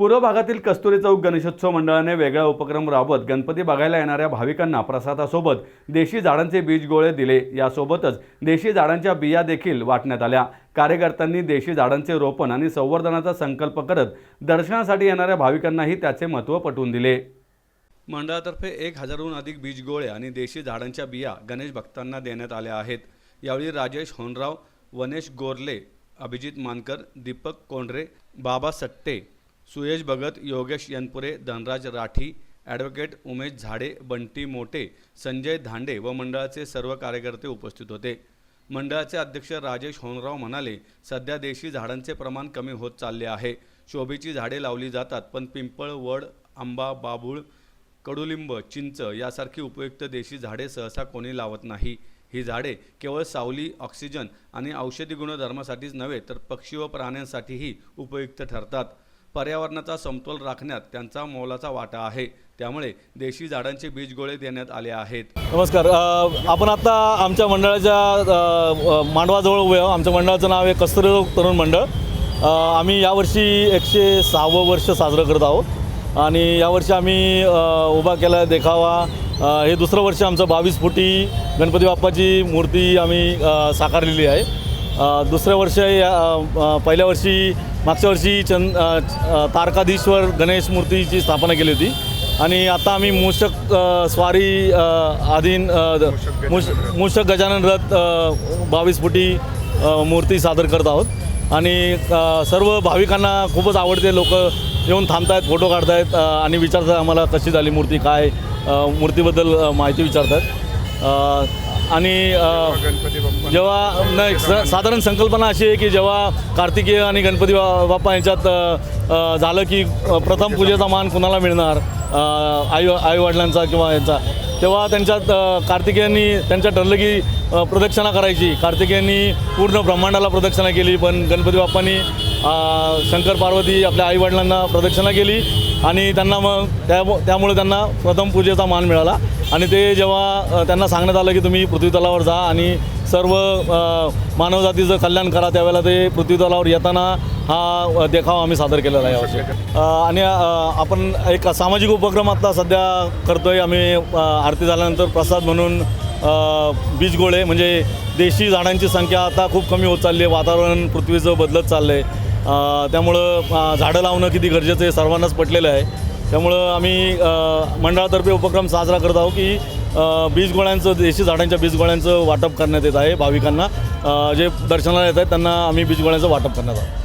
पूर्व भागातील कस्तुरी चौक गणेशोत्सव मंडळाने वेगळा उपक्रम राबवत गणपती बघायला येणाऱ्या भाविकांना प्रसादासोबत देशी झाडांचे बीज गोळे दिले. यासोबतच देशी झाडांच्या बिया देखील वाटण्यात आल्या. कार्यकर्त्यांनी देशी झाडांचे रोपण आणि संवर्धनाचा संकल्प करत दर्शनासाठी येणाऱ्या भाविकांनाही त्याचे महत्त्व पटवून दिले. मंडळातर्फे एक हजारहून अधिक बीज गोळे आणि देशी झाडांच्या बिया गणेश भक्तांना देण्यात आल्या आहेत. यावेळी राजेश होनराव वनेश गोरले अभिजित मानकर दीपक कोंढरे बाबा सट्टे सुयश भगत योगेश यनपुरे धनराज राठी ॲडव्होकेट उमेश झाडे बंटी मोटे संजय धांडे व मंडळाचे सर्व कार्यकर्ते उपस्थित होते. मंडळाचे अध्यक्ष राजेश होनराव म्हणाले सध्या देशी झाडांचे प्रमाण कमी होत चालले आहे. शोभेची झाडे लावली जातात पण पिंपळ वड आंबा बाबूळ कडुलिंब चिंच यासारखी उपयुक्त देशी झाडे सहसा कोणी लावत नाही. ही झाडे केवळ सावली ऑक्सिजन आणि औषधी गुणधर्मासाठीच नव्हे तर पक्षी व प्राण्यांसाठीही उपयुक्त ठरतात. पर्यावरणाचा समतोल राखण्यात त्यांचा मोलाचा वाटा आहे. त्यामुळे देशी झाडांचे बीज गोळे देण्यात आले आहेत. नमस्कार. आपण आता आमच्या मंडळाच्या मांडवाजवळ उभे आहोत. आमच्या मंडळाचं नाव आहे कस्तुरी तरुण मंडळ. आम्ही यावर्षी एकशे सहावं वर्ष साजरं करत आहोत. आणि यावर्षी आम्ही उभा केला देखावा. हे दुसरं वर्ष आमचं बावीस फुटी गणपती बाप्पाची मूर्ती आम्ही साकारलेली आहे. दुसऱ्या वर्ष या पहिल्या वर्षी मागच्या वर्षी चंद तारकाधीश्वर गणेश मूर्तीची स्थापना केली होती. आणि आता आम्ही मूषक स्वारी द- मूष मूषक गजानन रथ बावीस फुटी मूर्ती सादर करत आहोत. आणि सर्व भाविकांना खूपच आवडते लोक येऊन थांबतायत फोटो काढतायत आणि विचारतात आम्हाला कशी झाली मूर्ती काय मूर्तीबद्दल माहिती विचारतात. आणि जेव्हा नाही स- साधारण संकल्पना अशी आहे की जेव्हा कार्तिकेय आणि गणपती बा- बाप्पा यांच्यात झालं की प्रथम पूजेचा मान कुणाला मिळणार? आई आईवडिलांचा किंवा यांचा? तेव्हा त्यांच्यात कार्तिकेयांनी त्यांच्या ठरलं की प्रदक्षिणा करायची. कार्तिकेयांनी पूर्ण ब्रह्मांडाला प्रदक्षिणा केली पण गणपती बाप्पांनी शंकर पार्वती आपल्या आईवडिलांना प्रदक्षिणा केली आणि त्यांना मग त्या त्यामुळे त्यांना प्रथम पूजेचा मान मिळाला. आणि ते जेव्हा त्यांना सांगण्यात आलं की तुम्ही पृथ्वीतलावर जा आणि सर्व मानवजातीचं कल्याण करा त्यावेळेला ते पृथ्वीतलावर येताना हा देखावा आम्ही सादर केलेला आहे यावर्षी आणि आपण एक सामाजिक उपक्रम आता सध्या करतो आहे आम्ही आरती झाल्यानंतर प्रसाद म्हणून बीजगोळे म्हणजे देशी झाडांची संख्या आता खूप कमी होत चालली आहे. वातावरण पृथ्वीचं बदलत चाललं आहे त्यामुळं झाडं लावणं किती गरजेचं आहे सर्वांनाच पटलेलं आहे. त्यामुळं आम्ही मंडळातर्फे उपक्रम साजरा करत आहोत की बीजगोळ्यांचं देशी झाडांच्या बीजगोळ्यांचं वाटप करण्यात येत आहे भाविकांना. जे दर्शनाला येत आहेत त्यांना आम्ही बीजगोळ्यांचं वाटप करण्यात आहोत.